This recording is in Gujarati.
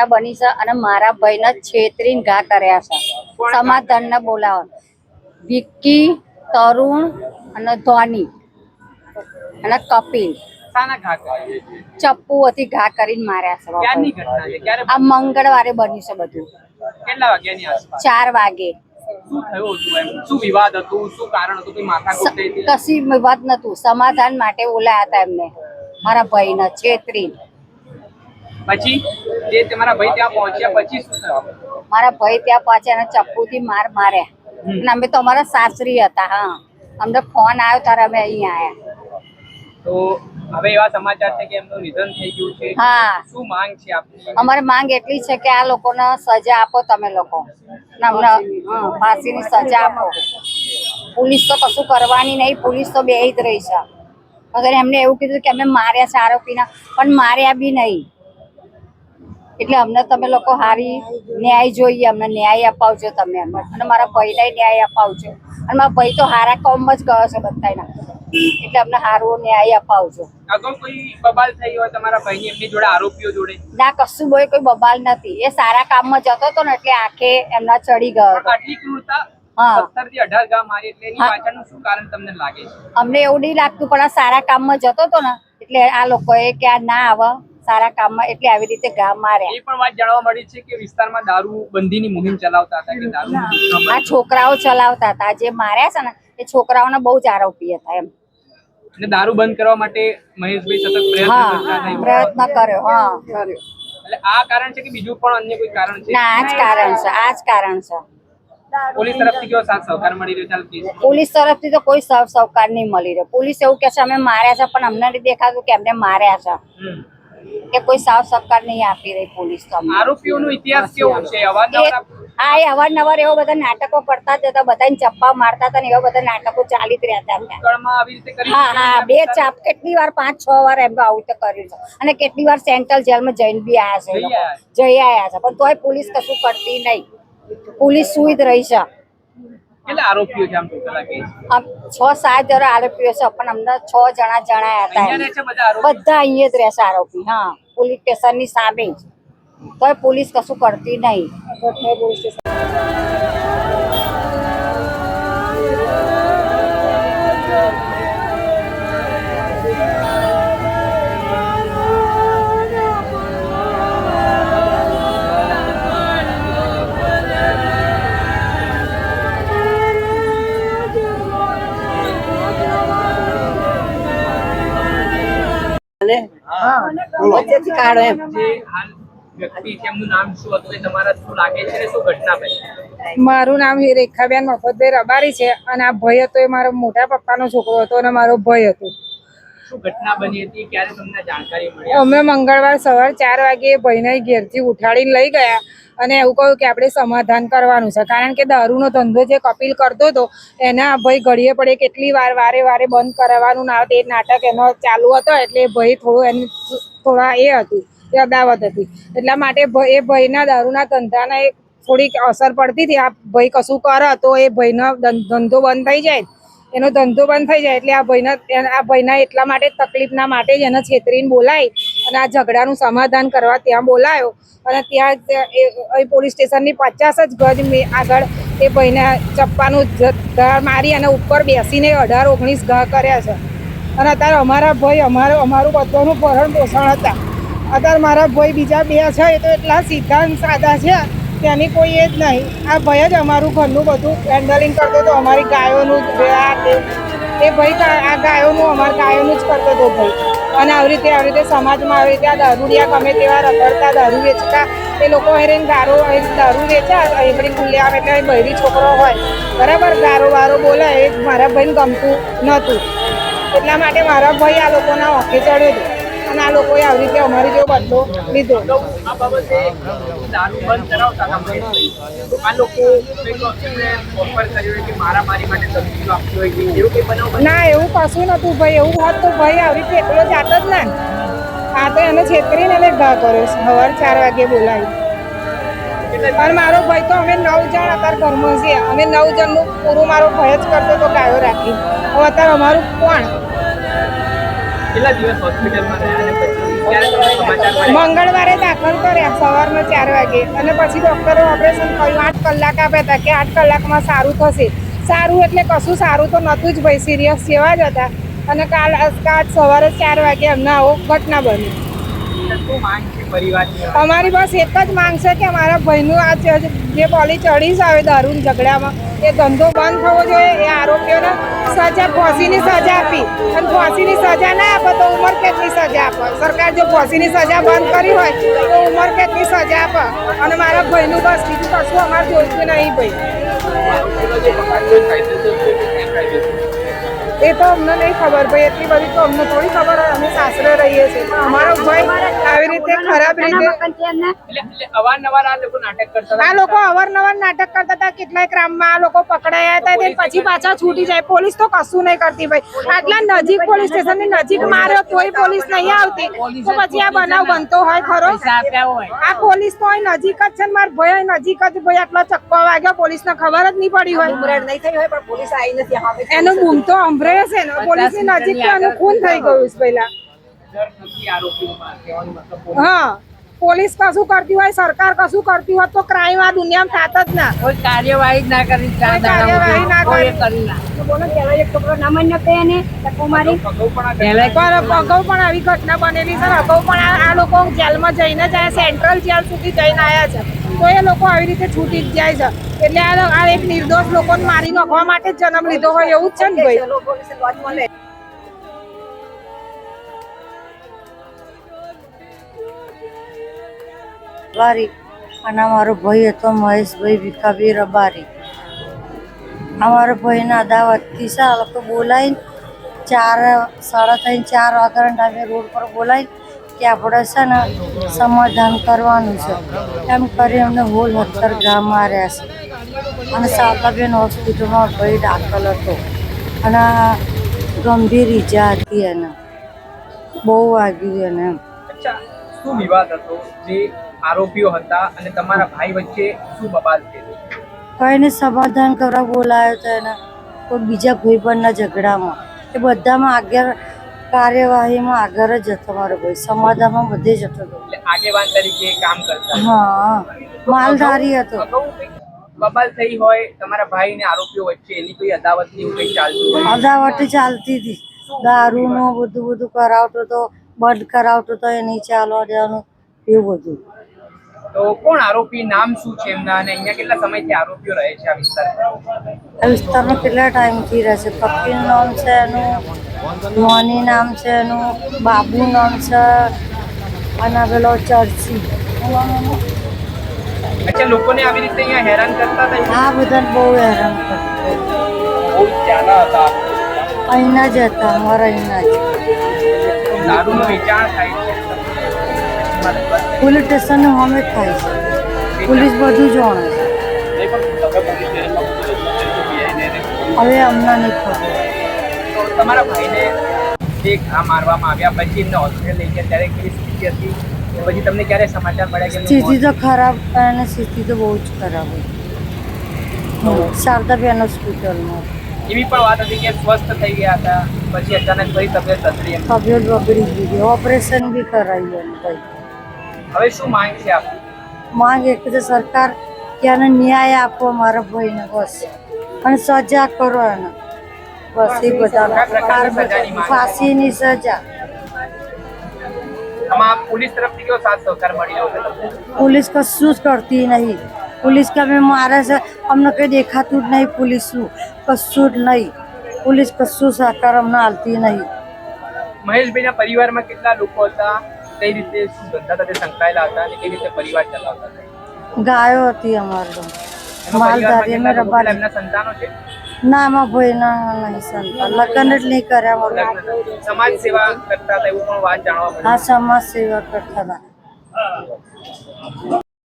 ઘટના બની છે અને મારા ભાઈને છેતરીને ઘા કર્યા છે. સમાધાનને બોલાવો. વિક્કી તરુણ અને ધોની અને કપિલ. ચપ્પુ હતી ઘા કરીને માર્યા છે. આ મંગળવારે બન્યું છે બધું. કેટલા વાગ્યાની ચાર વાગે. કશી વિવાદ નતું સમાધાન માટે બોલાયા હતા એમને. મારા ભાઈને છેતરી પછી જે તમારા ભાઈ ત્યાં પહોંચ્યા પછી શું થયું? મારા ભાઈ ત્યાં પહોંચ્યા અને ચપ્પુથી માર માર્યા. અને અમે તો અમારા સાસરી હતા હા. અમને ફોન આવ્યો ત્યારે અમે અહીંયા આવ્યા તો હવે એવા સમાચાર છે કે એમનું નિધન થઈ ગયું છે. હા. શું માંગ છે આપની? અમારી માંગ એટલી છે કે આ લોકોને સજા આપો તમે લોકો. અમને ફાંસીની સજા આપો. પોલીસ તો કશું કરવાની નહીં પોલીસ તો બે જ રહી છે. અગર એમને એવું કીધું કે અમે માર્યા છે આરોપીના પણ માર્યા બી નહીં. એટલે અમને તમે લોકો હારી ન્યાય જોઈએ અમને ન્યાય અપાવજો તમે અને મારા ભાઈને ન્યાય અપાવજો. અને મારા ભાઈ તો હારા કોમ જ ગયો છે બધાના એટલે અમને હારો ન્યાય અપાવજો. અગાઉ કોઈ બબાલ થઈ હોય તમારા ભાઈની એમની જોડે આરોપીઓ જોડે? ના કશું બોય કોઈ બબાલ નથી. એ સારા કામમાં જતો હતો ને એટલે આંખે એમના ચડી ગયો આટલી ક્રૂરતા અમને એવું નહીં લાગતું પણ આ સારા કામમાં જતો હતો ને એટલે આ લોકોએ કે આ ના આવે. સારા કામમાં એટલે આવી રીતે ગામ માર્યા એ પણ વાત જાણવા મળી છે કે વિસ્તારમાં દારૂ બંધીની મુહિમ ચલાવતા હતા કે દારૂ આ છોકરાઓ ચલાવતા હતા જે માર્યા છે ને એ છોકરાઓને બહુ જ આરોપી હતા એમ. એટલે દારૂ બંધ કરવા માટે મહેશભાઈ સતત પ્રયત્ન પ્રયત્ન કર્યો હા કર્યો. એટલે આ કારણ છે કે બીજું પણ અન્ય કોઈ કારણ છે? ના આ જ કારણ છે આ જ કારણ છે. પોલીસ તરફથી કેવો સાથ સહકાર મળી રહ્યો છે પોલીસ તરફથી તો કોઈ સહ સહકાર નહીં મળી રહ્યો. પોલીસ એવું કે છે અમે માર્યા છે પણ અમને નથી દેખાતું કે એમને માર્યા છે. કે કોઈ સાવ સહકાર નહીં આપી રહી પોલીસ તો આરોપીઓનો ઇતિહાસ કેવો છે? અવારનવાર હા એ અવારનવાર એવા બધા નાટકો પડતા જ હતા બધાને ચપ્પા મારતા હતા ને એવા બધા નાટકો ચાલી જ રહ્યા હતા હા હા બે ચાપ કેટલી વાર પાંચ છ વાર એમ આવું તો કર્યું છે. અને કેટલી વાર સેન્ટ્રલ જેલમાં જઈને બી આયા છે જઈ આવ્યા આયા. છે પણ તોય પોલીસ કશું કરતી નહીં. પોલીસ સુઈ જ રહી છે. કેટલા આરોપીઓ છે આમ ટોટલ આ કેસ આમ છ સાત જણા આરોપીઓ છે. પણ અમને છ જણા જણાયા હતા અહીંયા એમ. રહે છે બધા આરોપી? બધા અહીંયા જ રહેશે આરોપી હા. પોલીસ સ્ટેશનની સામે જ. તોય પોલીસ કશું કરતી નહીં. વચ્ચેથી ઘટના એમ મારું નામ રેખાબેન મફતભાઈ રબારી છે અને આ ભય હતો એ મારો મોટા પપ્પાનો છોકરો હતો અને મારો ભય હતો. શું ઘટના બની હતી? ક્યારે તમને જાણકારી મળી અમે મંગળવાર સવાર ચાર વાગે ભાઈને ઘેરથી ઉઠાડીને લઈ ગયા અને એવું કહ્યું કે આપણે સમાધાન કરવાનું છે. કારણ કે દારૂનો ધંધો જે કપિલ કરતો હતો એના ભાઈ ઘડીએ પડે કેટલી વાર વારે વારે બંધ કરાવવાનું ના તે એ નાટક એનો ચાલુ હતો એટલે ભાઈ થોડું એનું થોડા એ હતું એ અદાવત હતી. એટલા માટે એ ભાઈના દારૂના ધંધાને થોડીક અસર પડતી હતી. આ ભાઈ કશું કરે તો એ ભાઈનો ધંધો બંધ થઈ જાય. એનો ધંધો બંધ થઈ જાય એટલે આ ભાઈના આ ભાઈના એટલા માટે, તકલીફના માટે જ એને છેતરીને બોલાય અને આ ઝઘડાનું સમાધાન કરવા ત્યાં બોલાયો. અને ત્યાં પોલીસ સ્ટેશનની પચાસ જ ગજ આગળ એ ભાઈને ચપ્પાનું ઘા મારી અને ઉપર બેસીને અઢાર, ઓગણીસ ઘા કર્યા છે. અને અત્યારે અમારા ભાઈ અમારો અમારું બધાનું ભરણ પોષણ હતા. અત્યારે મારા ભાઈ બીજા બે છે, એ તો એટલા સિદ્ધાંત સાદા છે. ત્યાંની કોઈ એ જ નહીં. આ ભાઈ જ અમારું ઘરનું બધું હેન્ડલિંગ કરતો હતો. અમારી ગાયોનું એ ભાઈ આ ગાયોનું, અમારા ગાયોનું જ કરતો હતો ભાઈ અને આવી રીતે આવી રીતે સમાજમાં આવી રીતે આ દારૂડિયા ગમે તેવા રખડતા દારૂ વેચતા, એ લોકો હેરેન ગારો દારૂ વેચા એ બધી આવે એટલે ભૈરી છોકરો હોય. બરાબર? ગારો વારો બોલે, એ મારા ભાઈને ગમતું નહોતું. એટલા માટે મારા ભાઈ આ લોકોના ઓખે ચડ્યો હતો. અને આ લોકોએ આવી રીતે અમારી જેવો બદલો લીધો. ના, એવું કશું નતું ભાઈ, એવું હોત તો ભાઈ આવી રીતે એકલો જાત જ ના. આ તો એને છેતરીને એને ઘા કર્યો સવાર ચાર વાગે બોલાવી. પણ મારો ભાઈ તો અમે નવ જણ અત્યારે ઘરમાં છીએ. અમે નવ જણનું પૂરું મારો ભાઈ જ કરતો તો ગાયો રાખી. હવે અત્યારે અમારું કોણ? કેટલા દિવસ હોસ્પિટલમાં રહ્યા અને પછી મંગળવારે દાખલ કર્યા સવારના ચાર વાગે. અને પછી ડોક્ટરે ઓપરેશન કર્યું. આઠ કલાક આપ્યા હતા કે આઠ કલાકમાં સારું થશે. સારું એટલે કશું સારું તો નહોતું જ ભાઈ. સિરિયસ જેવા જ હતા. અને કાલ કાલ સવારે ચાર વાગે અમને આવો ઘટના બની. અમારી બસ એક જ માંગ છે કે અમારા ભાઈનું આ જે- જે પોલી ચડી જ આવે દારૂ ઝઘડામાં એ ધંધો બંધ થવો જોઈએ આરોપીઓને સજા ફાંસીની સજા આપી. અને ફાંસીની સજા ના આપે તો ઉંમર કેટલી સજા આપે? સરકાર જો ફાંસીની સજા બંધ કરી હોય તો ઉંમર કેટલી સજા આપે? અને મારા ભાઈનું બસ, બીજું કશું અમારે જોઈતું નહીં ભાઈ. એ તો અમને નહીં ખબર ભાઈ એટલી બધી તો અમને થોડી ખબર હોય અમે સાસરે રહીએ છીએ. પણ અમારો ભાઈ આવી રીતે ખરાબ રીતે અવારનવાર આ લોકો નાટક કરતા હતા. આ લોકો અવારનવાર નાટક કરતા હતા કેટલાય ક્રામમાં આ લોકો પકડાયા હતા તે પછી પાછા છૂટી જાય. પોલીસ તો કશું નહીં કરતી ભાઈ. આટલા નજીક પોલીસ સ્ટેશનની નજીક માર્યો તોય પોલીસ નહીં આવતી. તો પછી આ બનાવ બનતો હોય ખરો? આ પોલીસ તો અહીં નજીક જ છે ને મારા ભાઈ નજીક જ ભાઈ આટલો ચક્કો વાગ્યો પોલીસ ને ખબર જ નહીં પડી હોય. એનું બૂમ તો સંભળાય છે ને પોલીસની નજીક તો એનું ખૂન થઈ ગયું છે પહેલા. હા પોલીસ કશું કરતી હોય સરકાર કશું કરતી હોય તો ક્રાઇમ આ દુનિયામાં થાત જ ના. કોઈ કાર્યવાહી ના કરી કાર્યવાહી ના કરી. બોલો એક છોકરો પે ને પહેલા અગાઉ પણ આવી ઘટના બનેલી છે અગાઉ પણ આ લોકો જેલમાં જઈને જ સેન્ટ્રલ જેલ સુધી જઈને આવ્યા છે. તો એ લોકો આવી રીતે છૂટી જાય છે. એટલે આ એક નિર્દોષ લોકોને મારી નાખવા માટે જન્મ લીધો હોય એવું જ છે ને ભાઈ? અને અમારો ભાઈ હતો મહેશભાઈ ભીખાભાઈ રબારી. અમારો ભાઈના અદાવતથી છે આ લોકો બોલાવીને ચાર, સાડા ત્રણ, ચાર વાગ્યાના ટાઈમે રોડ પર બોલાવી કે આપણે છે ને સમાધાન કરવાનું છે. એમ કરી અમને હોલ હત્તર ગામમાં રહ્યા છે અને સાતાબેન હોસ્પિટલમાં ભાઈ દાખલ હતો. અને ગંભીર ઈજા હતી એને. બહુ વાગ્યું એને એમ. શું વિવાદ હતો? જે આરોપીઓ હતા અને તમારા ભાઈ વચ્ચે શું બબાલ થયેલું કોઈને સમાધાન કરવા બોલાયો હતો એને. કોઈ બીજા ભાઈબંધના ઝઘડામાં. એ બધામાં આગળ કાર્યવાહીમાં આગળ જ હતો મારો ભાઈ. સમાધાનમાં બધે જ હતો. એટલે આગેવાન તરીકે કામ કરતા હા માલધારી હતો. બબાલ થઈ હોય તમારા ભાઈ ને આરોપીઓ વચ્ચે એની કોઈ અદાવતની કઈ ચાલતું અદાવત ચાલતી હતી. દારૂ નો બધું બધું કરાવતો તો બંધ કરાવતો તો એ નહીં ચાલવા દેવાનું એવું બધું. તો કોણ આરોપી નામ શું છે એમના? અને અહીંયા કેટલા સમયથી આરોપીઓ રહે છે આ વિસ્તારમાં? આ વિસ્તારમાં કેટલા ટાઈમથી રહે છે? પપ્પીનું નામ છે એનું મોની નામ છે એનું બાબુ નામ છે અને પેલો ચર્ચી. અચ્છા લોકોને આવી રીતે અહીંયા હેરાન કરતા હતા આ બધાને બહુ હેરાન કરતા અહીંના જ હતા અમારા અહીંના જ. દારૂનો વેચાણ થાય છે. પોલીસ સ્ટેશન અમે થાય છે. પોલીસ બધું જાણે હવે અમને નહીં ખબર. તમારા ભાઈને જે ઘા મારવામાં આવ્યા પછી એમને હોસ્પિટલ લઈ ગયા ત્યારે કેવી સ્થિતિ હતી? પછી તમને ક્યારે સમાચાર મળ્યા સ્થિતિ તો ખરાબ અને સ્થિતિ તો બહુ જ ખરાબ હતી શારદાબેન હોસ્પિટલમાં એવી પણ વાત હતી કે સ્વસ્થ થઈ ગયા હતા પછી અચાનક ફરી તબિયત બગડી તબિયત બગડી ગઈ ઓપરેશન બી કરાવ્યું ભાઈ હવે શું માંગ છે આપ માંગ એક તો સરકાર કે ન્યાય આપો મારા ભાઈને બસ. અને સજા કરો એને. બસ એ બધા. ફાંસીની સજા. પોલીસ તરફથી કેવો સાથ સહકાર મળી રહ્યો છે તમને? પોલીસ કશું જ કરતી નહીં. પોલીસ કે અમે મારે છે અમને કંઈ દેખાતું જ નહીં પોલીસનું. કશું જ નહીં. પોલીસ કશું સહકાર અમને હાલતી નહીં. મહેશભાઈના પરિવારમાં કેટલા લોકો હતા? કઈ રીતે શું ધંધા સાથે સંકળાયેલા હતા અને કઈ રીતે પરિવાર ચલાવતા હતા? ગાયો હતી અમારો. માલધારી અમે રબાર. એમના સંતાનો છે? ના એમાં ભાઈ ના નહીં સંતાન. લગ્ન જ નહીં કર્યા અમારા. સમાજ સેવા કરતા હતા એવું પણ વાત જાણવા હા સમાજ સેવા કરતા હતા.